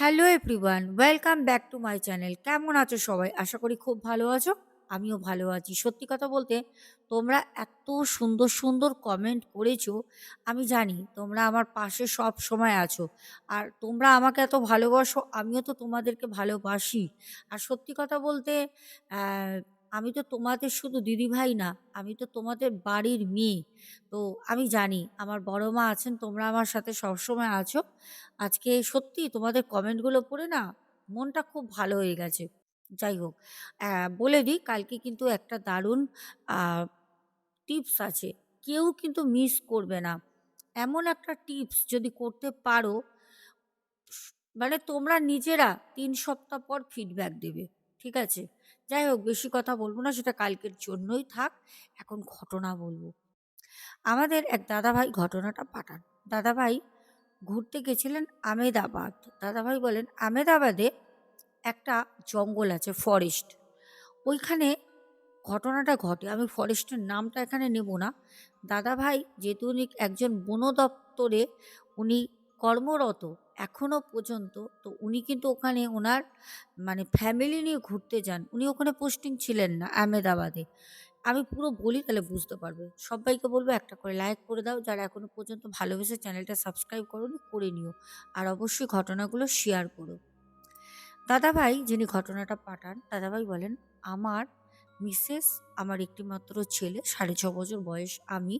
Hello everyone welcome back to my channel কেমন আছো সবাই? আশা করি খুব ভালো আছো। আমিও ভালো আছি। সত্যি কথা বলতে, তোমরা এত সুন্দর সুন্দর কমেন্ট করেছ, আমি জানি তোমরা আমার পাশে সব সময় আছো। আর তোমরা আমাকে এত ভালোবাসো, আমিও তো তোমাদেরকে ভালোবাসি। আর সত্যি কথা বলতে আমি তো তোমাদের শুধু দিদিভাই না, আমি তো তোমাদের বাড়ির মেয়ে। তো আমি জানি আমার বড় মা আছেন, তোমরা আমার সাথে সবসময় আছো। আজকে সত্যি তোমাদের কমেন্টগুলো পড়ে না মনটা খুব ভালো হয়ে গেছে। যাই হোক বলে দিই কালকে কিন্তু একটা দারুণ টিপস আছে। কেউ কিন্তু মিস করবে না। এমন একটা টিপস যদি করতে পারো মানে তোমরা নিজেরা তিন সপ্তাহ পর ফিডব্যাক দেবে, ঠিক আছে? যাই হোক, বেশি কথা বলব না, সেটা কালকের জন্যই থাক, এখন ঘটনা বলব। আমাদের এক দাদাভাই ঘটনাটা পাঠান। দাদাভাই ঘুরতে গেছিলেন আমেদাবাদ। দাদাভাই বলেন, আমেদাবাদে একটা জঙ্গল আছে, ফরেস্ট। ওইখানে ঘটনাটা ঘটে। আমি ফরেস্টের নামটা এখানে নেব না। দাদাভাই যেহেতু উনি একজন বন দপ্তরে উনি কর্মরত এখনও পর্যন্ত তো উনি কিন্তু ওখানে ওনার মানে ফ্যামিলি নিয়ে ঘুরতে যান। উনি ওখানে পোস্টিং ছিলেন না আহমেদাবাদে। আমি পুরো বলি তাহলে বুঝতে পারবে। সবাইকে বলব একটা করে লাইক করে দাও। যারা এখনও পর্যন্ত ভালোবেসে চ্যানেলটা সাবস্ক্রাইব করোনি, করে নিও। আর অবশ্যই ঘটনাগুলো শেয়ার করো। দাদাভাই যিনি ঘটনাটা পাঠান, দাদাভাই বলেন, আমার মিসেস আমার একটিমাত্র ছেলে, সাড়ে ছ বছর বয়স আমি।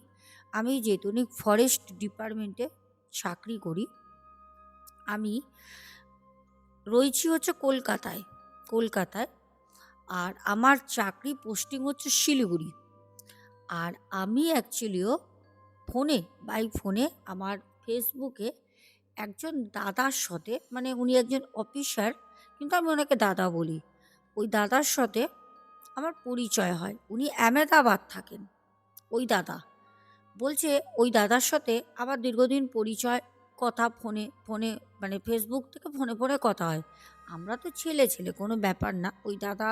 আমি যেহেতু ফরেস্ট ডিপার্টমেন্টে চাকরি করি আমি রয়েছি হচ্ছে কলকাতায় কলকাতায়। আর আমার চাকরি পোস্টিং হচ্ছে শিলিগুড়ি। আর আমি অ্যাকচুয়ালিও ফোনে বাই ফোনে আমার ফেসবুকে একজন দাদার সাথে মানে উনি একজন অফিসার কিন্তু আমি ওনাকে দাদা বলি। ওই দাদার সাথে আমার পরিচয় হয়। উনি আহমেদাবাদ থাকেন, ওই দাদা। বলছে ওই দাদার সাথে আমার দীর্ঘদিন পরিচয় কথা ফোনে ফোনে মানে ফেসবুক থেকে ফোনে ফোনে কথা হয়। আমরা তো ছেলে ছেলে, কোনো ব্যাপার না। ওই দাদা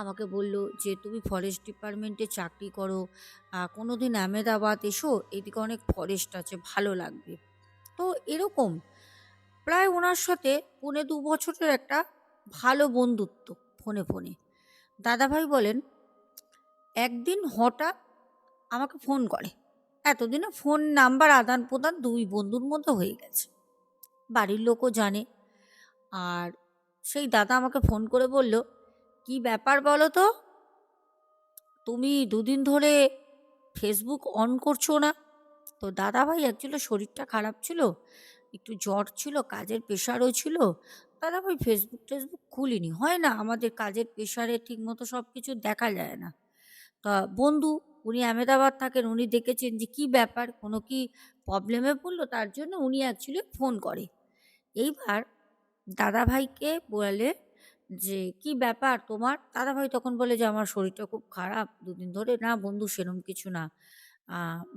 আমাকে বলল যে, তুমি ফরেস্ট ডিপার্টমেন্টে চাকরি করো কোনো দিন আহমেদাবাদ এসো, এদিকে অনেক ফরেস্ট আছে, ভালো লাগবে। তো এরকম। প্রায় ওনার সাথে পৌনে দু বছরের একটা ভালো বন্ধুত্ব ফোনে ফোনে। দাদাভাই বলেন, একদিন হঠাৎ আমাকে ফোন করে। এতদিনে ফোন, নাম্বার আদান প্রদান দুই বন্ধুর মধ্যে হয়ে গেছে। বাড়ির লোকও জানে। আর সেই দাদা আমাকে ফোন করে বলল, কি ব্যাপার বলো তো? তুমি দুদিন ধরে ফেসবুক অন করছ না? তো দাদা ভাই অ্যাকচুয়ালি শরীরটা খারাপ ছিল, একটু জ্বর ছিল, কাজের প্রেশারও ছিল। দাদা ভাই ফেসবুক টেসবুক খুলিনি। হয় না, আমাদের কাজের প্রেশারে ঠিকমতো সব কিছু দেখা যায় না। তা বন্ধু উনি আহমেদাবাদ থাকেন, উনি দেখেছেন যে কি ব্যাপার, কোনো কি প্রবলেমে পড়ল, তার জন্য উনি অ্যাকচুয়ালি ফোন করে। এইবার দাদাভাইকে বলে যে, কি ব্যাপার তোমার? দাদাভাই তখন বলে যে, আমার শরীরটা খুব খারাপ, দুদিন ধরে না বন্ধু সেরম কিছু না।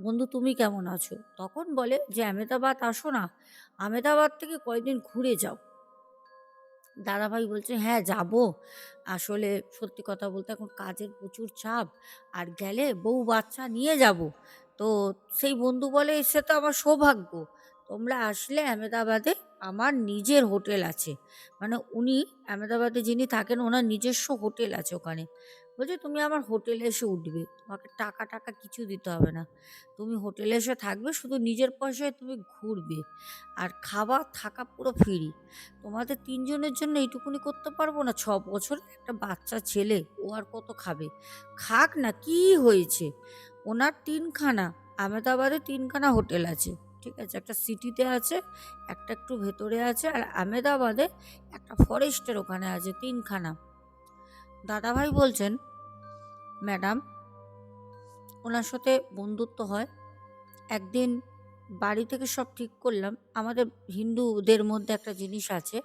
বন্ধু তুমি কেমন আছো? তখন বলে যে, আহমেদাবাদ আসো না, আহমেদাবাদ থেকে কয়েকদিন ঘুরে যাও। দাদাভাই বলছে হ্যাঁ যাব। আসলে সত্যি কথা বলতে এখন কাজের প্রচুর চাপ, আর গেলে বউ বাচ্চা নিয়ে যাব। তো সেই বন্ধু বলে এসে তো আমার সৌভাগ্য। তোমরা আসলে আহমেদাবাদে আমার নিজের হোটেল আছে। মানে উনি আহমেদাবাদে যিনি থাকেন, ওনার নিজস্ব হোটেল আছে ওখানে। বলছে, তুমি আমার হোটেলে এসে উঠবে। তোমাকে টাকা টাকা কিছু দিতে হবে না। তুমি হোটেলে এসে থাকবে, শুধু নিজের পয়সায় তুমি ঘুরবে। আর খাওয়া থাকা পুরো ফ্রি তোমাদের তিনজনের জন্য এইটুকুনি করতে পারব না? ছ বছর একটা বাচ্চা ছেলে, ও আর কত খাবে? খাক না, কি হয়েছে? ওনার তিনখানা, আহমেদাবাদে তিনখানা হোটেল আছে, ঠিক আছে? একটা সিটিতে আছে, একটা একটু ভেতরে আছে, আর আহমেদাবাদে একটা ফরেস্টের ওখানে আছে তিনখানা। দাদাভাই বলছেন, ম্যাডাম, ওনার সাথে বন্ধুত্ব হয়। একদিন বাড়ি থেকে সব ঠিক করলাম। আমাদের হিন্দুদের মধ্যে একটা জিনিস আছে।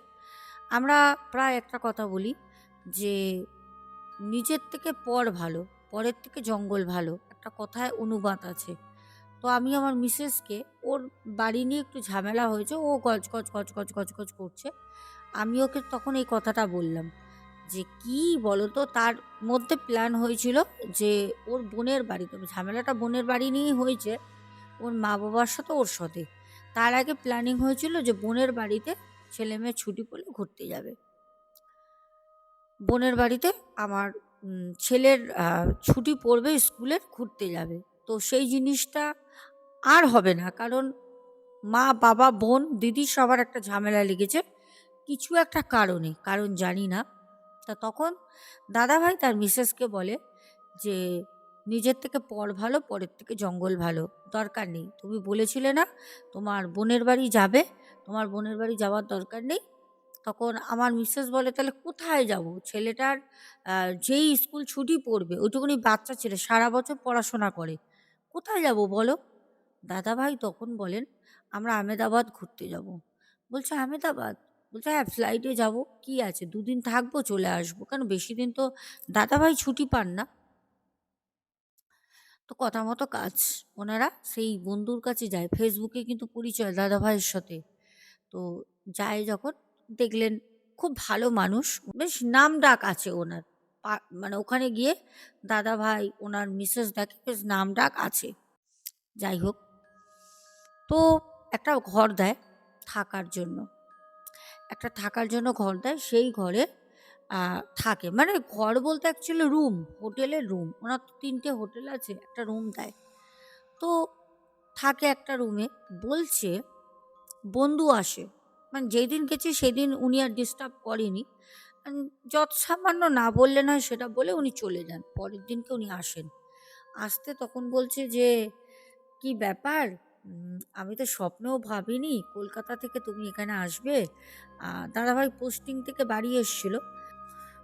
আমরা প্রায় একটা কথা বলি যে, নিজের থেকে পর ভালো, পরের থেকে জঙ্গল ভালো, একটা কথায় অনুবাদ আছে। তো আমি আমার মিসেসকে, ওর বাড়ি নিয়ে একটু ঝামেলা হয়েছে, ও গজ গজ গজ গজ গজ গজ করছে। আমি ওকে তখন এই কথাটা বললাম। যে কি বলতো? তার মধ্যে প্ল্যান হয়েছিল যে ওর বোনের বাড়ি তবে ঝামেলাটা বোনের বাড়ি নিয়েই হয়েছে। ওর মা বাবার সাথে ওর সাথে। তার আগে প্ল্যানিং হয়েছিল যে বোনের বাড়িতে ছেলে মেয়ে ছুটি পড়লে ঘুরতে যাবে। বোনের বাড়িতে আমার ছেলের ছুটি পড়বে স্কুলের ঘুরতে যাবে। তো সেই জিনিসটা আর হবে না। কারণ মা, বাবা, বোন, দিদি সবার একটা ঝামেলা লেগেছে। কিছু একটা কারণে। কারণ জানি না। তা তখন দাদাভাই তার মিসেসকে বলে যে, নিজের থেকে পর ভালো, পরের থেকে জঙ্গল ভালো। দরকার নেই। তুমি বলেছিলে না, তোমার বোনের বাড়ি যাবে। তোমার বোনের বাড়ি যাওয়ার দরকার নেই। তখন আমার মিসেস বলে, তাহলে কোথায় যাব? ছেলেটার যেই স্কুল ছুটি পড়বে, ওইটুকুনি বাচ্চা ছেলে সারা বছর পড়াশোনা করে। কোথায় যাব বলো? দাদাভাই তখন বলেন, আমরা আমেদাবাদ ঘুরতে যাব। বলছে আমেদাবাদ বলছে হ্যাঁ ফ্লাইটে যাব। কি আছে? দুদিন থাকব, চলে আসব। কেন? বেশি দিন তো দাদাভাই ছুটি পান না। তো কথা মতো কাজ। ওনারা সেই বন্ধুর কাছে যায়। ফেসবুকে কিন্তু পরিচয় দাদাভাইয়ের সাথে। তো যায় যখন, দেখলেন খুব ভালো মানুষ। বেশ নাম ডাক আছে ওনার। মানে ওখানে গিয়ে দাদা ভাই ওনার মিসেস দেখে বেশ নাম ডাক আছে। যাই হোক। তো একটা ঘর দেয় থাকার জন্য। একটা থাকার জন্য ঘর দেয়, সেই ঘরে থাকে। মানে ঘর বলতে অ্যাকচুয়ালি রুম হোটেলের রুম ওনার তো তিনটে হোটেল আছে, একটা রুম দেয়। তো থাকে একটা রুমে বলছে, বন্ধু আসে। মানে যেই যেদিন গেছি সেদিন উনি আর ডিস্টার্ব করেনি। যত সামান্য না বললে নয় সেটা বলে উনি চলে যান। পরের দিনকে উনি আসেন। আসতে তখন বলছে যে, কি ব্যাপার? আমি তো স্বপ্নেও ভাবিনি কলকাতা থেকে তুমি এখানে আসবে। দাদাভাই পোস্টিং থেকে বাড়ি এসেছিল।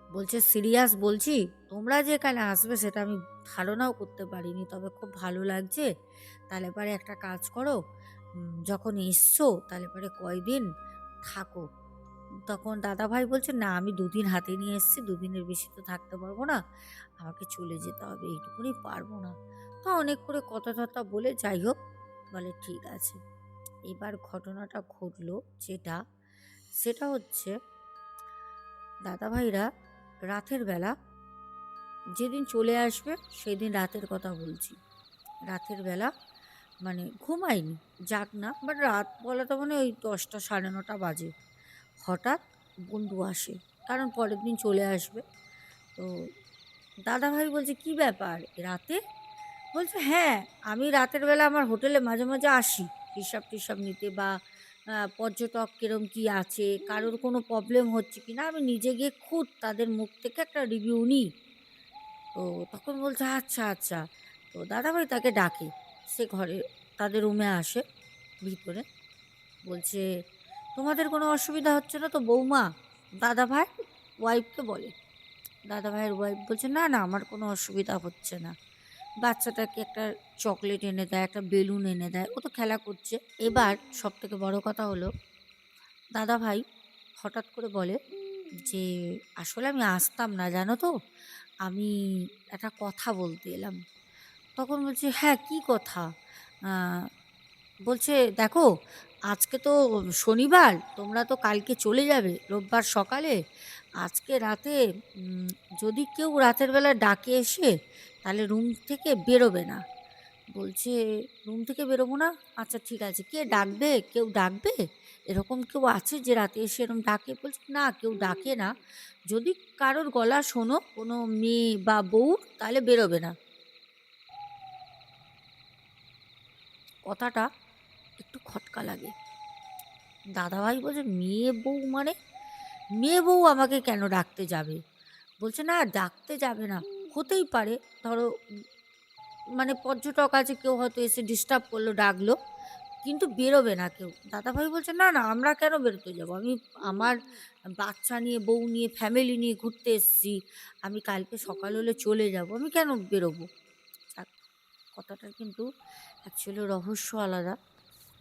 বলছে, সিরিয়াস বলছি, তোমরা যে এখানে আসবে সেটা আমি ধারণাও করতে পারিনি, তবে খুব ভালো লাগছে। তাহলে পরে একটা কাজ করো যখন এসছো তাহলে পরে কয়দিন থাকো। তখন দাদাভাই বলছে, না, আমি দুদিন হাতে নিয়ে এসেছি, দুদিনের বেশি তো থাকতে পারব না। আমাকে চলে যেতে হবে, এইটুকুনি পারব না। তো অনেক করে কথা টথা বলে যাই হোক বলে, ঠিক আছে। এবার ঘটনাটা ঘটলো যেটা, সেটা হচ্ছে দাদাভাইরা রাতের বেলা যেদিন চলে আসবে সেদিন রাতের কথা বলছি। রাতের বেলা মানে ঘুমায়নি, যাক না, বাট রাত বলা তো মানে ওই দশটা সাড়ে নটা বাজে। হঠাৎ বন্ধু আসে, কারণ পরের দিন চলে আসবে। তো দাদাভাই বলছে, কি ব্যাপার? রাতে? বলছে হ্যাঁ আমি রাতের বেলা আমার হোটেলে মাঝে মাঝে আসি। হিসাব টিসাব নিতে বা পর্যটক কিরম কি আছে, কারোর কোনো প্রবলেম হচ্ছে কি না আমি নিজে গিয়ে খুদ তাদের মুখ থেকে একটা রিভিউ নিই। তো তখন বলছে আচ্ছা আচ্ছা। তো দাদাভাই তাকে ডাকে, সে ঘরে, তাদের রুমে আসে, ভিতরে। বলছে, তোমাদের কোনো অসুবিধা হচ্ছে না তো, বৌমা? দাদাভাই ওয়াইফকে বলে। দাদাভাইয়ের ওয়াইফ বলছে, না না, আমার কোনো অসুবিধা হচ্ছে না। বাচ্চাটাকে একটা চকলেট এনে দেয়, একটা বেলুন এনে দেয়, ও তো খেলা করছে। এবার সব থেকে বড় কথা হলো দাদা ভাই হঠাৎ করে বলে যে, আসলে আমি আসতাম না, জানো তো? আমি একটা কথা বলতে এলাম। তখন বলছে হ্যাঁ কি কথা? বলছে, দেখো, আজকে তো শনিবার, তোমরা তো কালকে চলে যাবে, রোববার সকালে। আজকে রাতে যদি কেউ রাতের বেলা ডাকে এসে, তাহলে রুম থেকে বেরোবে না। বলছে, রুম থেকে বেরোবো না? আচ্ছা ঠিক আছে। কে ডাকবে? কেউ ডাকবে? এরকম কেউ আছে যে রাতে এসে এরকম ডাকে? বলছে, না, কেউ ডাকে না। যদি কারোর গলা শোনো, কোনো মেয়ে বা বউ, তাহলে বেরোবে না। কথাটা একটু খটকা লাগে। দাদাভাই বলছে, মেয়ে, বউ মানে? মেয়ে বউ আমাকে কেন ডাকতে যাবে? বলছে না ডাকতে যাবে না। হতেই পারে। ধরো মানে পর্যটক আছে কেউ হয়তো এসে ডিস্টার্ব করল ডাকলো কিন্তু বেরোবে না কেউ। দাদাভাই বলছে না না আমরা কেন বেরোতে যাব? আমি আমার বাচ্চা নিয়ে বউ নিয়ে ফ্যামিলি নিয়ে ঘুরতে এসেছি। আমি কালকে সকাল হলে চলে যাব। আমি কেন বেরোবো? যাক, কথাটার কিন্তু অ্যাকচুয়ালি রহস্য আলাদা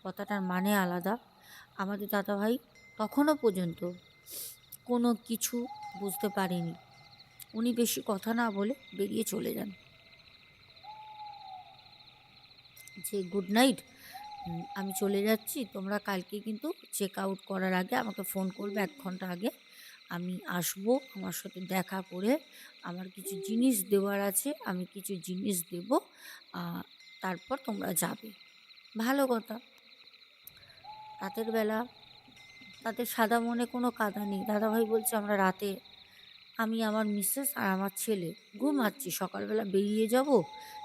কথাটার মানে আলাদা। আমাদের দাদাভাই তখনও পর্যন্ত কোনো কিছু বুঝতে পারেনি। উনি বেশি কথা না বলে বেরিয়ে চলে যান। যে, গুড নাইট আমি চলে যাচ্ছি। তোমরা কালকে কিন্তু চেক আউট করার আগে আমাকে ফোন করবে এক ঘণ্টা আগে। আমি আসব আমার সাথে দেখা করে। আমার কিছু জিনিস দেওয়ার আছে, আমি কিছু জিনিস দেব। তারপর তোমরা যাবে। ভালো কথা। রাতের বেলা তাদের সাদা মনে কোনো কাদা নেই। দাদাভাই বলছে, আমরা রাতে, আমি আমার মিসেস আর আমার ছেলে ঘুমাচ্ছি। সকালবেলা বেরিয়ে যাব,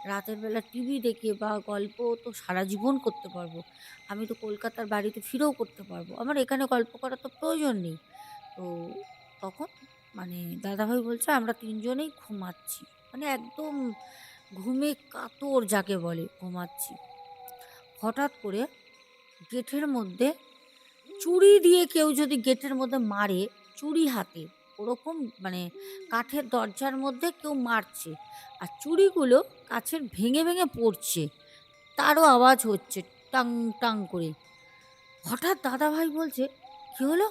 রাতের বেলা টিভি দেখে বা গল্প তো সারা জীবন করতে পারব। আমি তো কলকাতার বাড়িতে ফিরেও করতে পারব। আমার এখানে গল্প করার তো প্রয়োজন নেই। তো তখন মানে দাদাভাই বলছে, আমরা তিনজনেই ঘুমাচ্ছি। মানে একদম ঘুমে কাতর যাকে বলে, ঘুমাচ্ছি। হঠাৎ করে গেটের মধ্যে চুড়ি দিয়ে কেউ যদি গেটের মধ্যে মারে, চুড়ি হাতে, ওরকম মানে কাঠের দরজার মধ্যে কেউ মারছে আর চুড়িগুলো কাছের ভেঙে ভেঙে পড়ছে, তারও আওয়াজ হচ্ছে টাং টাং করে। হঠাৎ দাদাভাই বলছে, কী হলো?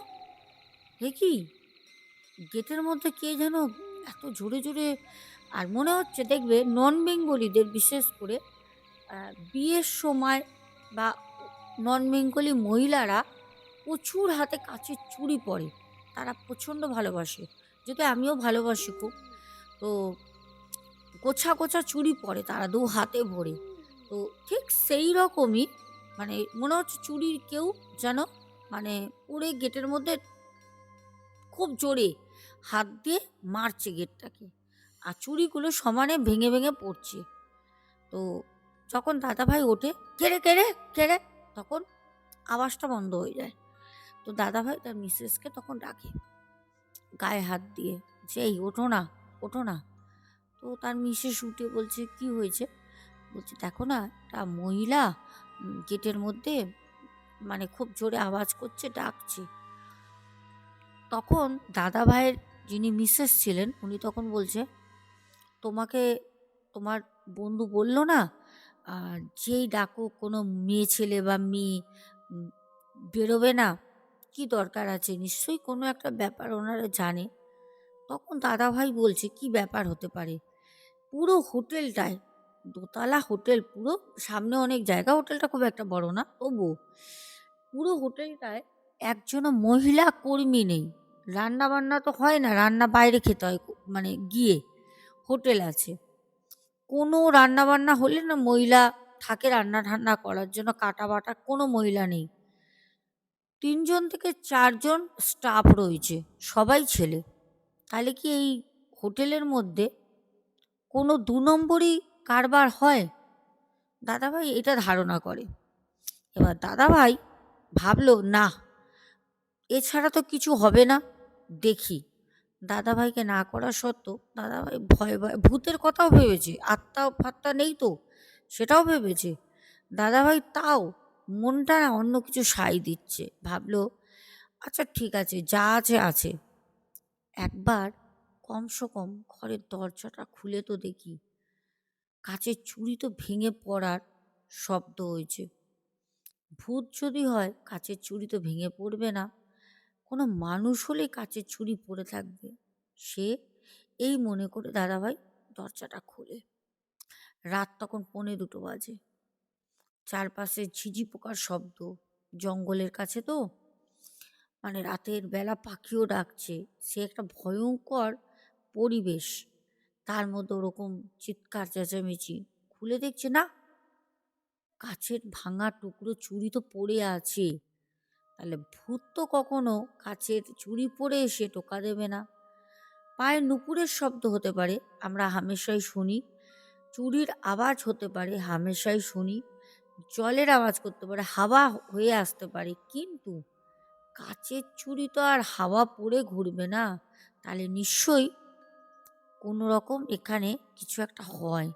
এ কি? গেটের মধ্যে কে যেন এত জোরে জোরে আর মনে হচ্ছে দেখবে নন বেঙ্গলিদের বিশেষ করে বিয়ের সময় বা নন বেঙ্গলি মহিলারা প্রচুর হাতে কাচের চুড়ি পরে। তারা প্রচণ্ড ভালোবাসে। যদি আমিও ভালোবাসি খুব। তো গোছা কোছা চুড়ি পরে তারা দু হাতে ভরে। তো ঠিক সেই রকমই মানে মনে হচ্ছে চুড়ির কেউ যেন মানে পুরে গেটের মধ্যে খুব জোরে হাত দিয়ে মারছে গেটটাকে। আর চুড়িগুলো সমানে ভেঙে ভেঙে পড়ছে। তো যখন দাদাভাই ওঠে কেড়ে কেড়ে কেড়ে তখন আওয়াজটা বন্ধ হয়ে যায়। তো দাদাভাই তার মিসেসকে তখন ডাকে। গায়ে হাত দিয়ে যে এই ওঠো না ওঠো না। তো তার মিসেস উঠে বলছে, কি হয়েছে? বলছে, দেখো না, একটা মহিলা গেটের মধ্যে মানে খুব জোরে আওয়াজ করছে, ডাকছে। তখন দাদা ভাইয়ের যিনি মিসেস ছিলেন, উনি তখন বলছে, তোমাকে, তোমার বন্ধু বলল না যেই ডাকো কোনো মেয়ে ছেলে বা মেয়ে বেরোবে না কি দরকার আছে? নিশ্চয়ই কোনো একটা ব্যাপার ওনারা জানে। তখন দাদা ভাই বলছে, কি ব্যাপার হতে পারে? পুরো হোটেলটায় দোতলা হোটেল, পুরো সামনে অনেক জায়গা। হোটেলটা খুব একটা বড় না, তবুও। পুরো হোটেলটায় একজনও মহিলা কর্মী নেই। রান্না বান্না তো হয় না, রান্না বাইরে খেতে হয় মানে গিয়ে হোটেল আছে। কোনো রান্না বান্না হলে না মহিলা থাকে রান্না ঠান্না করার জন্য কাটা বাটা কোনো মহিলা নেই। তিনজন থেকে চারজন স্টাফ রয়েছে, সবাই ছেলে। তাহলে কি এই হোটেলের মধ্যে কোনো দু নম্বরই কারবার হয়? দাদাভাই এটা ধারণা করে। এবার দাদাভাই ভাবলো, না এছাড়া তো কিছু হবে না, দেখি। দাদাভাইকে না করা সত্ত্বেও দাদাভাই ভয় ভয়, ভূতের কথাও ভেবেছে, আত্মা ফাত্তা নেই তো, সেটাও ভেবেছে। দাদাভাই তাও মনটা না অন্য কিছু সাই দিচ্ছে। ভাবলো আচ্ছা ঠিক আছে, যা আছে আছে। একবার কমসে কম ঘরের দরজাটা খুলে তো দেখি, কাচের চুড়ি তো ভেঙে পড়ার শব্দ হয়েছে। ভূত যদি হয়, কাচের চুড়ি তো ভেঙে পড়বে না। কোনো মানুষ হলেই কাচের চুড়ি পড়ে থাকবে। সে এই মনে করে দাদাভাই দরজাটা খোলে। রাত তখন পৌনে দুটো বাজে। চারপাশে ঝিঝি পোকার শব্দ। জঙ্গলের কাছে তো। মানে রাতের বেলা পাখিও ডাকছে। সে একটা ভয়ঙ্কর পরিবেশ। তার মধ্যে ওরকম চিৎকার, চেঁচামেচি। খুলে দেখছে, না, কাছের ভাঙা টুকরো চুড়ি তো পড়ে আছে। তাহলে ভূত তো কখনো কাছের চুড়ি পরে এসে টোকা দেবে না। পায়ে নুপুরের শব্দ হতে পারে, আমরা হামেশাই শুনি। চুরির আওয়াজ হতে পারে, হামেশাই শুনি। জলের আওয়াজ করতে পারে, হাওয়া হয়ে আসতে পারে। কিন্তু কাচের চুড়ি তো আর হাওয়া পড়ে ঘুরবে না। তাহলে নিশ্চয়ই কোনো রকম এখানে কিছু একটা হয়।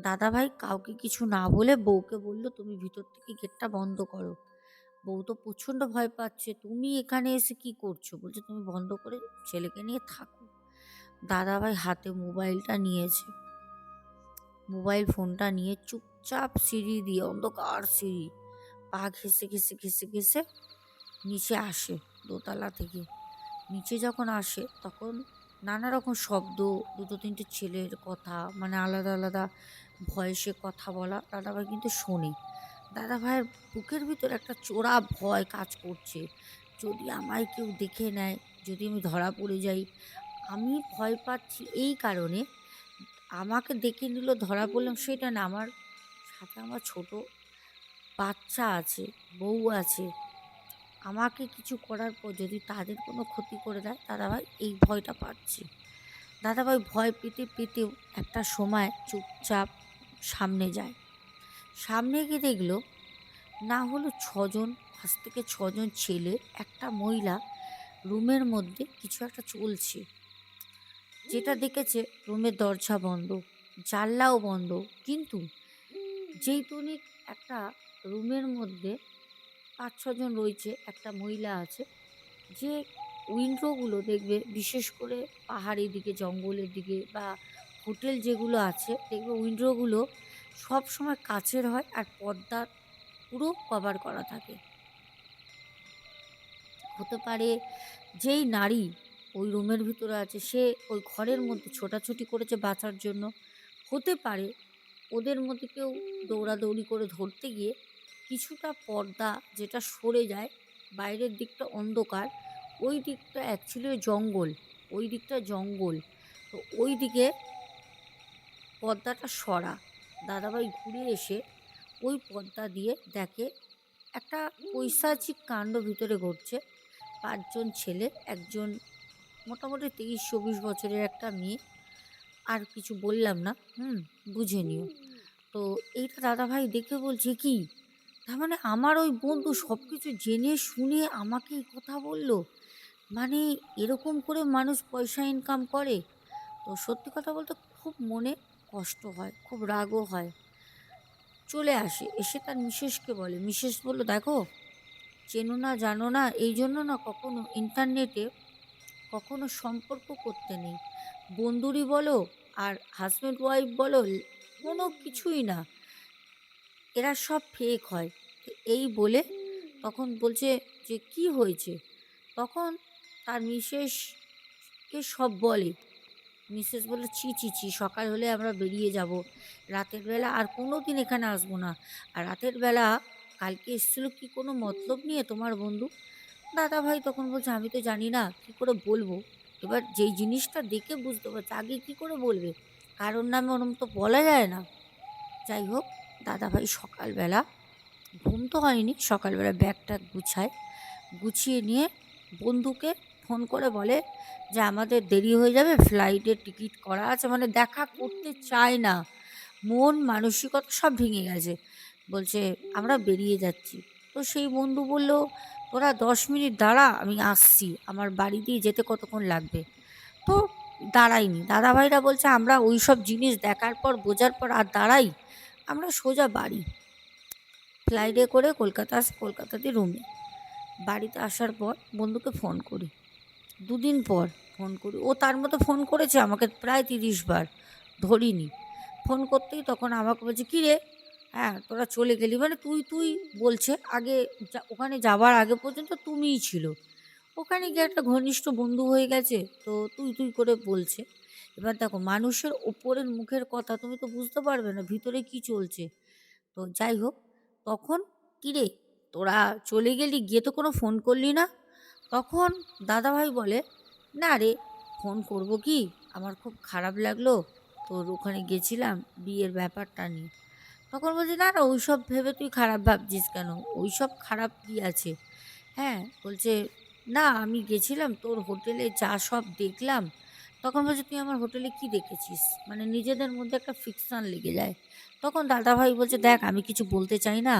দাদাভাই কাউকে কিছু না বলে বউকে বলল, তুমি ভিতর থেকে গেটটা বন্ধ করো। বউ তো প্রচণ্ড ভয় পাচ্ছে। তুমি এখানে এসে কি করছ? বলছে, তুমি বন্ধ করে ছেলেকে নিয়ে থাকো। দাদাভাই হাতে মোবাইলটা নিয়েছে। মোবাইল ফোনটা নিয়ে চুপচাপ সিঁড়ি দিয়ে অন্ধকার সিঁড়ি। পা ঘেসে ঘেসে ঘেসে ঘেসে নিচে আসে দোতলা থেকে। নিচে যখন আসে, তখন নানা রকম শব্দ, দুটো তিনটে ছেলের কথা মানে আলাদা আলাদা ভয়েসে কথা বলা দাদাভাই কিন্তু শোনে। দাদাভাইয়ের বুকের ভিতর একটা চোরা ভয় কাজ করছে। যদি আমায় কেউ দেখে নেয়, যদি আমি ধরা পড়ে যাই, আমি ভয় পাচ্ছি এই কারণে। আমাকে দেখে নিল, ধরা পড়লাম, সেটা না, আমার সাথে আমার ছোট বাচ্চা আছে, বউ আছে। আমাকে কিছু করার পর যদি তাদের কোনো ক্ষতি করে দেয়, দাদাভাই এই ভয়টা পাচ্ছি। দাদাভাই ভয় পেতে পেতেও একটা সময় চুপচাপ সামনে যায়। সামনে গিয়ে দেখল, না হলো ছজন, পাঁচ থেকে ছজন ছেলে, একটা মহিলা রুমের মধ্যে কিছু একটা চলছে। যেটা দেখেছে রুমের দরজা বন্ধ, জানলাও বন্ধ, কিন্তু যেই টনিক একটা রুমের মধ্যে পাঁচ ছজন রয়েছে, একটা মহিলা আছে, যে উইন্ডোগুলো দেখবে, বিশেষ করে পাহাড়ের দিকে, জঙ্গলের দিকে বা হোটেল যেগুলো আছে, দেখবে উইন্ডোগুলো সব সময় কাচের হয় আর পর্দা পুরো কভার করা থাকে। হতে পারে যেই নারী ওই রুমের ভিতরে আছে, সে ওই ঘরের মধ্যে ছোটাছুটি করেছে বাঁচার জন্য, হতে পারে ওদের মধ্যে কেউ দৌড়াদৌড়ি করে ধরতে গিয়ে কিছুটা পর্দা যেটা সরে যায়, বাইরের দিকটা অন্ধকার, ওই দিকটা অ্যাকচুয়ালি জঙ্গল, ওই দিকটা জঙ্গল। তো ওই দিকে পর্দাটা সরা। দাদাভাই ঘুরে এসে ওই পর্দা দিয়ে দেখে, একটা পৈশাচিক কাণ্ড ভিতরে ঘটছে। পাঁচজন ছেলে, একজন মোটামুটি তেইশ চব্বিশ বছরের একটা মেয়ে। আর কিছু বললাম না। হুম, বুঝে নিও। তো এইটা দাদাভাই দেখে বলছে কি, তার মানে আমার ওই বন্ধু সব কিছু জেনে শুনে আমাকে কথা বলল? মানে এরকম করে মানুষ পয়সা ইনকাম করে? তো সত্যি কথা বলতে খুব মনে কষ্ট হয়, খুব রাগও হয়। চলে আসে, এসে তার মিসেসকে বলে, মিসেস বলল, দেখো, চেনো না, জানো না, এই জন্য না কখনো ইন্টারনেটে কখনো সম্পর্ক করতে নেই। বন্ধুরই বলো আর হাজব্যান্ড ওয়াইফ বলো, কোনো কিছুই না। এরা সব ফেক হয়। এই বলে তখন বলছে যে, কি হয়েছে? তখন তার মিসেসকে সব বলে। মিসেস বলল ছি ছি ছি, সকাল হলে আমরা বেরিয়ে যাব। রাতের বেলা আর কোনো দিন এখানে আসব না। আর রাতের বেলা কালকে এসেছিল কি কোনো মতলব নিয়ে তোমার বন্ধু? দাদা ভাই তখন বলছে, আমি তো জানি না কি করে বলব। এবার যেই জিনিসটা দেখে বুঝতে পারছে, আগে কি করে বলবে? কারোর নামে ওরম তো বলা যায় না। যাই হোক দাদাভাই সকালবেলা, ঘুম তো হয়নি, সকালবেলা ব্যাগটা গুছায়, গুছিয়ে নিয়ে বন্ধুকে ফোন করে বলে যে, আমাদের দেরি হয়ে যাবে, ফ্লাইটের টিকিট করা আছে। মানে দেখা করতে চায় না। মন, মানসিকতা সব ভেঙে গেছে। বলছে, আমরা বেরিয়ে যাচ্ছি। তো সেই বন্ধু বলল তোরা দশ মিনিট দাঁড়া, আমি আসছি। আমার বাড়ি দিয়ে যেতে কতক্ষণ লাগবে? তো দাঁড়াইনি। দাদাভাইরা বলছে, আমরা ওই সব জিনিস দেখার পর, বোঝার পর আর দাঁড়াই? আমরা সোজা বাড়ি। ফ্লাইটে করে কলকাতা কলকাতাতে রুমে বাড়িতে আসার পর বন্ধুকে ফোন করি। দুদিন পর ফোন করি। ও তার মতো ফোন করেছে আমাকে প্রায় তিরিশ বার, ধরিনি। ফোন করতেই তখন আমাকে বলছে, কী রে? হ্যাঁ তোরা চলে গেলি। মানে তুই তুই বলছে, আগে ওখানে যাওয়ার আগে পর্যন্ত তুমিই ছিল। ওখানে গিয়ে একটা ঘনিষ্ঠ বন্ধু হয়ে গেছে, তো তুই তুই করে বলছে। এবার দেখো, মানুষের ওপরের মুখের কথা তুমি তো বুঝতে পারবে না, ভিতরে কি চলছে। তো যাই হোক, তখন কিরে, তোরা চলে গেলি, গিয়ে তো কোনো ফোন করলি না? তখন দাদাভাই বলে, না রে, ফোন করব কি? আমার খুব খারাপ লাগল। তোর ওখানে গেছিলাম বিয়ের ব্যাপারটা নিয়ে। তখন বলছি, না না, ওইসব ভেবে তুই খারাপ ভাবছিস কেন? ওইসব খারাপ কি আছে? হ্যাঁ বলছে, না, আমি গেছিলাম তোর হোটেলে যা সব দেখলাম। তখন বলছে, তুই আমার হোটেলে কি দেখেছিস? মানে নিজেদের মধ্যে একটা ফিকশন লেগে যায়। তখন দাদাভাই বলছে, দেখ, আমি কিছু বলতে চাই না।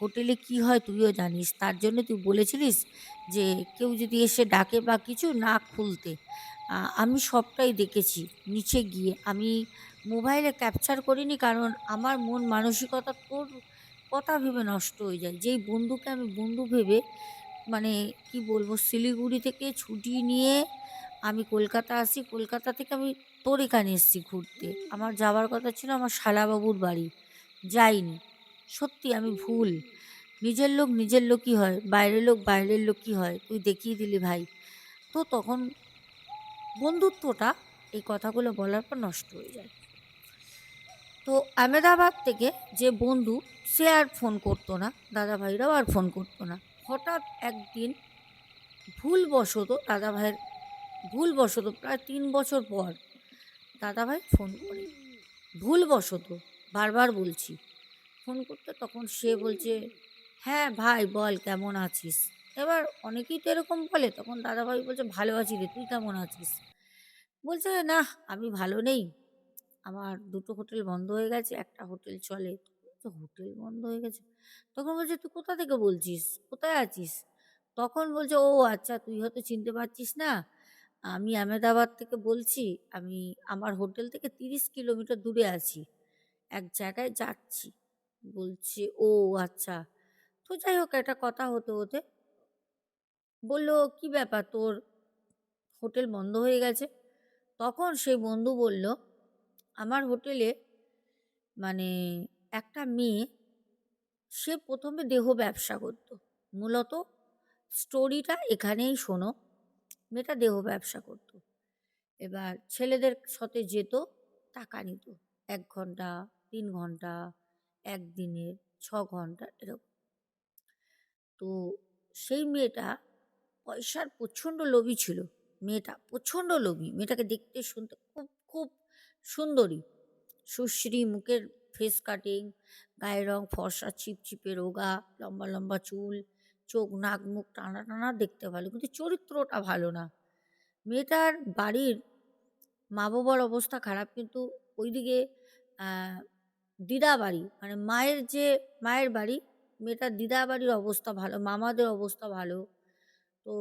হোটেলে কি হয় তুইও জানিস। তার জন্য তুই বলেছিলিস যে, কেউ যদি এসে ডাকে বা কিছু না খুলতে আমি সবটাই দেখেছি। নিচে গিয়ে আমি মোবাইলে ক্যাপচার করিনি কারণ আমার মন মানসিকতা তোর কথা ভেবে নষ্ট হয়ে যায়। যেই বন্ধুকে আমি বন্ধু ভেবে মানে কি বলব, শিলিগুড়ি থেকে ছুটি নিয়ে আমি কলকাতা আসি, কলকাতা থেকে আমি তোর এখানে এসেছি ঘুরতে। আমার যাওয়ার কথা ছিল আমার শালাবাবুর বাড়ি। যাইনি। সত্যি আমি ভুল। নিজের লোক নিজের লোকই হয়, বাইরের লোক বাইরের লোকই হয়। তুই দেখিয়ে দিলি ভাই। তো তখন বন্ধুত্বটা এই কথাগুলো বলার পর নষ্ট হয়ে যায়। তো আহমেদাবাদ থেকে যে বন্ধু, সে আর ফোন করতো না দাদা ভাইরাও আর ফোন করতো না। হঠাৎ একদিন ভুলবশত দাদা ভাইয়ের ভুলবশত প্রায় তিন বছর পর দাদাভাই ফোন করে। ভুলবশত বারবার বলছি। ফোন করতে তখন সে বলছে হ্যাঁ ভাই, বল কেমন আছিস? এবার অনেকেই তো এরকম বলে, তখন দাদাভাই বলছে, ভালো আছি রে, তুই কেমন আছিস? বলছে, না, আমি ভালো নেই। আমার দুটো হোটেল বন্ধ হয়ে গেছে, একটা হোটেল চলে। তো হোটেল বন্ধ হয়ে গেছে? তখন বলছে, তুই কোথা থেকে বলছিস? কোথায় আছিস? তখন বলছে, ও আচ্ছা তুই হয়তো চিনতে পারছিস না। আমি আহমেদাবাদ থেকে বলছি, আমি আমার হোটেল থেকে তিরিশ কিলোমিটার দূরে আছি। এক জায়গায় যাচ্ছি। বলছে, ও আচ্ছা। তো যাই হোক, একটা কথা হতে হতে বলল, কি ব্যাপার? তোর হোটেল বন্ধ হয়ে গেছে? তখন সেই বন্ধু বলল আমার হোটেলে মানে একটা মেয়ে, সে প্রথমে দেহ ব্যবসা করত। মূলত স্টোরিটা এখানেই শোনো, মেয়েটা দেহ ব্যবসা করত। এবার ছেলেদের সাথে যেত, টাকা নিত। এক ঘণ্টা, তিন ঘণ্টা একদিনের ছ ঘণ্টা, এরকম। তো সেই মেয়েটা পয়সার প্রচণ্ড লোভী ছিল। মেয়েটা প্রচণ্ড লোভী। মেয়েটাকে দেখতে শুনতে খুব সুন্দরী। সুশ্রী মুখের ফেস কাটিং গায়ের রং ফর্সা, চিপচিপে রোগা, লম্বা লম্বা চুল, চোখ, নাক, মুখ টানা টানা দেখতে ভালো, কিন্তু চরিত্রটা ভালো না। মেয়েটার বাড়ির মা বাবার অবস্থা খারাপ, কিন্তু ওইদিকে দিদা বাড়ি মানে মায়ের যে, মায়ের বাড়ি, মেয়েটার দিদা বাড়ির অবস্থা ভালো, মামাদের অবস্থা ভালো। তো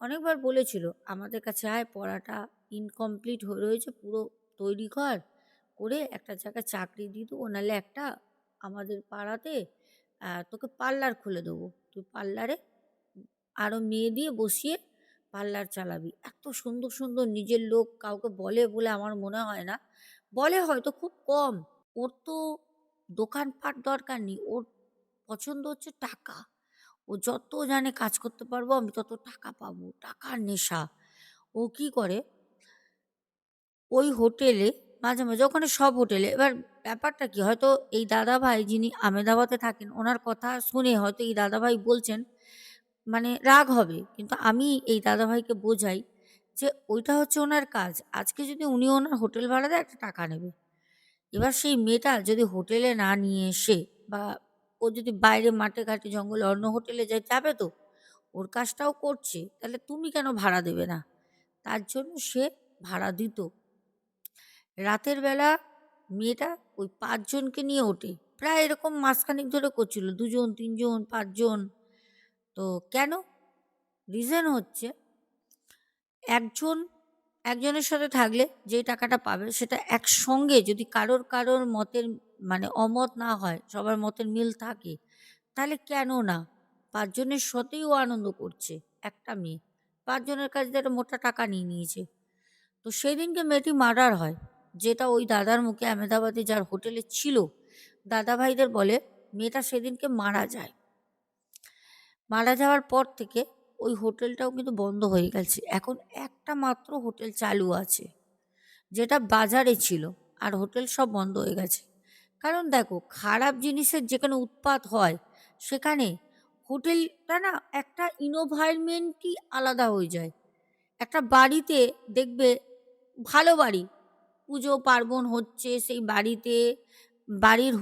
অনেকবার বলেছিল, আমাদের কাছে আয়, পড়াটা ইনকমপ্লিট হয়ে রয়েছে, পুরো তৈরি কর করে একটা জায়গায় চাকরি দিয়ে দেবো। নাহলে একটা আমাদের পাড়াতে তোকে পার্লার খুলে দেবো। তুই পার্লারে আরও মেয়ে দিয়ে বসিয়ে পার্লার চালাবি। এত সুন্দর সুন্দর নিজের লোক কাউকে বলে বলে আমার মনে হয় না। বলে হয়তো খুব কম। ওর তো দোকানপাট দরকার নেই। ওর পছন্দ হচ্ছে টাকা। ও যত জানে কাজ করতে পারব, আমি তত টাকা পাবো। টাকার নেশা। ও কি করে? ওই হোটেলে, মাঝে মাঝে, ওখানে সব হোটেলে, এবার ব্যাপারটা কি? হয়তো এই দাদা ভাই যিনি আমেদাবাদে থাকেন, ওনার কথা শুনে হয়তো এই দাদা ভাই বলছেন মানে রাগ হবে। কিন্তু আমি এই দাদা ভাইকে বোঝাই যে ওইটা হচ্ছে ওনার কাজ। আজকে যদি উনি ওনার হোটেল ভাড়া দেয়, একটা টাকা নেবে। এবার সেই মেয়েটা যদি হোটেলে না নিয়ে এসে বা ও যদি বাইরে মাঠে ঘাটে জঙ্গলে অন্য হোটেলে যায়, যাবে তো? ওর কাজটাও করছে। তাহলে তুমি কেন ভাড়া দেবে না? তার জন্য সে ভাড়া দিত। রাতের বেলা মেয়েটা ওই পাঁচজনকে নিয়ে ওঠে। প্রায় এরকম মাসখানিক ধরে করছিল, দুজন, তিনজন, পাঁচজন। তো কেন? রিজন হচ্ছে, একজন, একজনের সাথে থাকলে যে টাকাটা পাবে সেটা একসঙ্গে যদি কারোর কারোর মতের মানে অমত না হয়, সবার মতের মিল থাকে, তাহলে কেন না? পাঁচজনের সাথেই ও আনন্দ করছে, একটা মেয়ে। পাঁচজনের কাছে একটা মোটা টাকা নিয়ে নিয়েছে। তো সেই দিনকে মেয়েটি মার্ডার হয়। যেটা ওই দাদার মুখে আহমেদাবাদে যার হোটেলে ছিল দাদা ভাইদের বলে, মেয়েটা সেদিনকে মারা যায়। মারা যাওয়ার পর থেকে ওই হোটেলটাও কিন্তু বন্ধ হয়ে গেছে। এখন একটা মাত্র হোটেল চালু আছে, যেটা বাজারে ছিল, আর হোটেল সব বন্ধ হয়ে গেছে। কারণ দেখো, খারাপ জিনিসের যেখানে উৎপাত হয়, সেখানে হোটেলটা না একটা ইনোভারমেন্টই আলাদা হয়ে যায়। একটা বাড়িতে দেখবে, ভালো বাড়ি পুজো পার্বণ হচ্ছে, সেই বাড়িতে, বাড়ির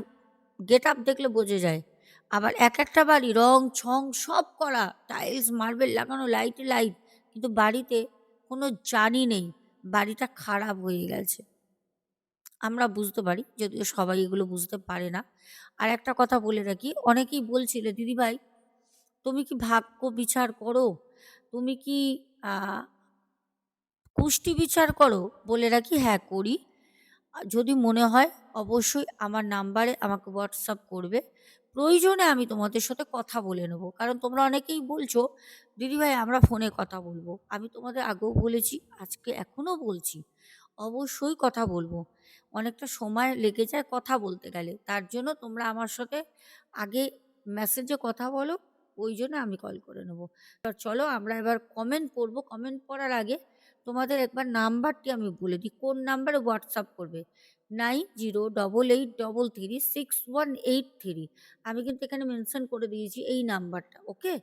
গেট আপ দেখলে বোঝা যায়। আবার এক একটা বাড়ি রং, ছং সব করা, টাইলস, মার্বেল লাগানো, লাইটে, লাইট। কিন্তু বাড়িতে কোনো জানি নেই, বাড়িটা খারাপ হয়ে গেছে। আমরা বুঝতে পারি, যদিও সবাই এগুলো বুঝতে পারে না। আর একটা কথা বলে রাখি, অনেকেই বলছিলে, দিদিভাই, তুমি কি ভাগ্য বিচার করো? তুমি কি কুষ্টি বিচার করো, বলে রাখি হ্যাঁ করি। যদি মনে হয়, অবশ্যই আমার নাম্বারে আমাকে হোয়াটসঅ্যাপ করবে। প্রয়োজনে আমি তোমাদের সাথে কথা বলে নেব। কারণ তোমরা অনেকেই বলছো দিদিভাই আমরা ফোনে কথা বলব। আমি তোমাদের আগেও বলেছি, আজকে এখনও বলছি। অবশ্যই কথা বলব। অনেকটা সময় লেগে যায় কথা বলতে গেলে। তার জন্য তোমরা আমার সাথে আগে মেসেজে কথা বলো, ওই জন্য আমি কল করে নেব। চলো, আমরা এবার কমেন্ট পড়ব। কমেন্ট পড়ার আগে তোমাদের একবার নাম্বারটি আমি বলে দিই। কোন নাম্বারে হোয়াটসঅ্যাপ করবে? Nine zero double eight double three six one eight three. আমি কিন্তু এখানে মেনশন করে দিয়েছি এই নাম্বারটা, ওকে?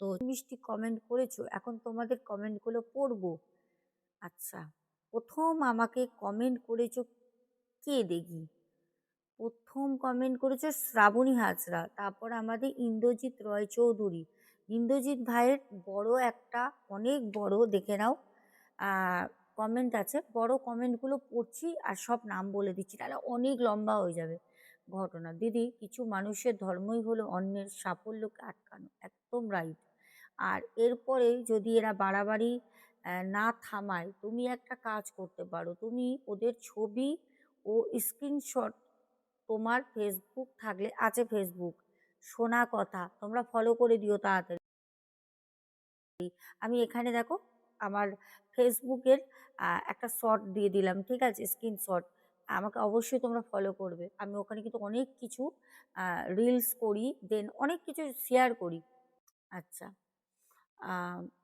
তো মিষ্টি কমেন্ট করেছ, এখন তোমাদের কমেন্টগুলো পড়ব। আচ্ছা প্রথম আমাকে কমেন্ট করেছ কে দেখি? প্রথম কমেন্ট করেছ শ্রাবণী হাজরা, তারপর আমাদের ইন্দ্রজিৎ রয় চৌধুরী ইন্দ্রজিৎ ভাইয়ের বড় একটা, অনেক বড়, দেখে নাও। কমেন্ট আছে। বড় কমেন্টগুলো পড়ছি আর সব নাম বলে দিচ্ছি, তাহলে অনেক লম্বা হয়ে যাবে ঘটনা। দিদি, কিছু মানুষের ধর্মই হলো অন্যের সাফল্যকে আটকানো, একদম রাইট আর এরপরে যদি এরা বাড়াবাড়ি না থামায়, তুমি একটা কাজ করতে পারো। তুমি ওদের ছবি ও স্ক্রিনশট তোমার ফেসবুক থাকলে, আছে ফেসবুক শোনা কথা, তোমরা ফলো করে দিও তাড়াতাড়ি। আমি এখানে দেখো আমার ফেসবুকের একটা শর্ট দিয়ে দিলাম, ঠিক আছে? স্ক্রিনশট আমাকে অবশ্যই তোমরা ফলো করবে। আমি ওখানে কিন্তু অনেক কিছু রিলস করি দেন অনেক কিছু শেয়ার করি। আচ্ছা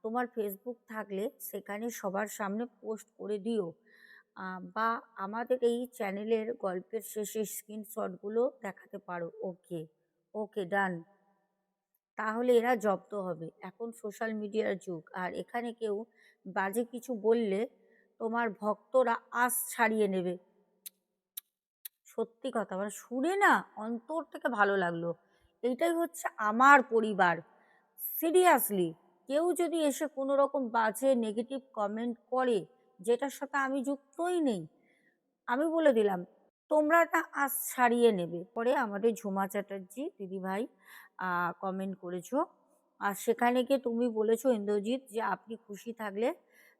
তোমার ফেসবুক থাকলে সেখানে সবার সামনে পোস্ট করে দিও। বা আমাদের এই চ্যানেলের গল্পের শেষে স্ক্রিনশটগুলো দেখাতে পারো। ওকে ওকে ডান তাহলে এরা জব্দ হবে। এখন সোশ্যাল মিডিয়ার যুগ, আর এখানে কেউ বাজে কিছু বললে তোমার ভক্তরা আশ ছাড়িয়ে নেবে। সত্যি কথা মানে শুনে না অন্তর থেকে ভালো লাগল। এইটাই হচ্ছে আমার পরিবার। সিরিয়াসলি কেউ যদি এসে কোনো রকম বাজে নেগেটিভ কমেন্ট করে, যেটার সাথে আমি যুক্তই নেই, আমি বলে দিলাম তোমরা না আজ ছাড়িয়ে নেবে। পরে আমাদের ঝুমা চ্যাটার্জি, দিদিভাই কমেন্ট করেছ। আর সেখানে গিয়ে তুমি বলেছ ইন্দ্রজিৎ যে আপনি খুশি থাকলে,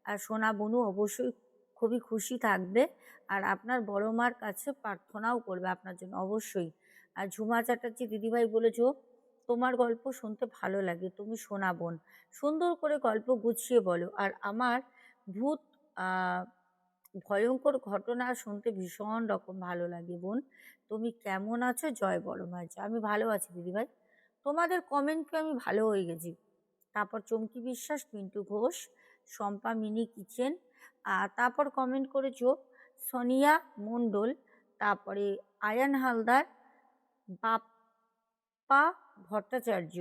আর সোনা বনু অবশ্যই খুবই খুশি থাকবে, আর আপনার বড় মার কাছে প্রার্থনাও করবে আপনার জন্য অবশ্যই। আর ঝুমা চ্যাটার্জি দিদিভাই বলেছ, তোমার গল্প শুনতে ভালো লাগে, তুমি শোনা বোন। সুন্দর করে গল্প গুছিয়ে বলো। আর আমার ভূত ভয়ঙ্কর ঘটনা শুনতে ভীষণ রকম ভালো লাগে বোন। তুমি কেমন আছো? জয় বড় মাঝ। আমি ভালো আছি দিদিভাই। তোমাদের কমেন্ট কমেন্টকে আমি ভালো হয়ে গেছি। তারপর চমকি বিশ্বাস, পিন্টু ঘোষ, শম্পা মিনি কিচেন, আর তারপর কমেন্ট করেছ সোনিয়া মণ্ডল, তারপরে আয়ান হালদার, বাপ্পা ভট্টাচার্য,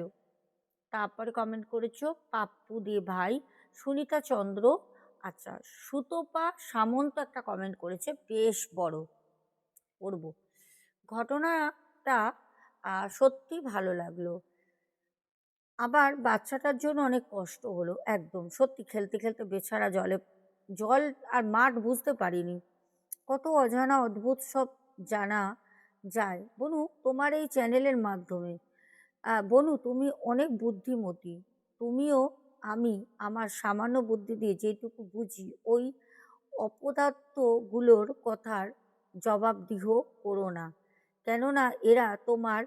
তারপরে কমেন্ট করেছ পাপ্পু দে ভাই, সুনিতা চন্দ্র আচ্ছা সুতপা সামন্ত একটা কমেন্ট করেছে, বেশ বড় পড়ব ঘটনাটা সত্যি ভালো লাগল। আবার বাচ্চাটার জন্য অনেক কষ্ট হলো, একদম। সত্যি খেলতে খেলতে বেছাড়া জলে, জল আর মাঠ বুঝতে পারিনি। কত অজানা অদ্ভুত সব জানা যায়। বনু, তোমার এই চ্যানেলের মাধ্যমে বনু, তুমি অনেক বুদ্ধিমতী। তুমিও আমি, আমার সামান্য বুদ্ধি দিয়ে যেটুকু বুঝি, ওই অপদার্থগুলোর কথার জবাবদিহ করো না। কেননা এরা তোমার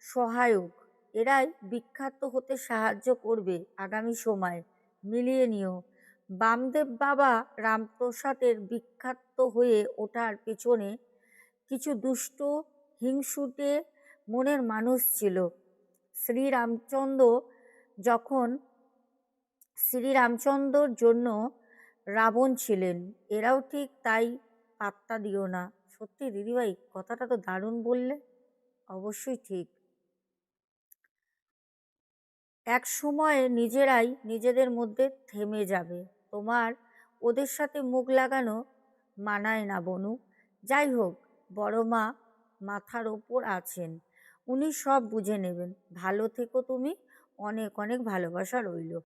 সহায়ক। এরাই বিখ্যাত হতে সাহায্য করবে আগামী সময়। মিলিয়ে নিও। বামদেব বাবা রামপ্রসাদের বিখ্যাত হয়ে ওঠার পেছনে কিছু দুষ্ট, হিংসুটে মনের মানুষ ছিল। শ্রীরামচন্দ্র যখন শ্রীরামচন্দ্রর জন্য রাবণ ছিলেন, এরাও ঠিক তাই পাত্তা দিও না। সত্যি দিদিভাই, কথাটা তো দারুণ বললে। অবশ্যই ঠিক। এক সময়ে নিজেরাই নিজেদের মধ্যে থেমে যাবে। তোমার ওদের সাথে মুখ লাগানো মানায় না বনু। যাই হোক, বড় মা মাথার ওপর আছেন। উনি সব বুঝে নেবেন। ভালো থেকো তুমি। অনেক অনেক ভালোবাসা রইল।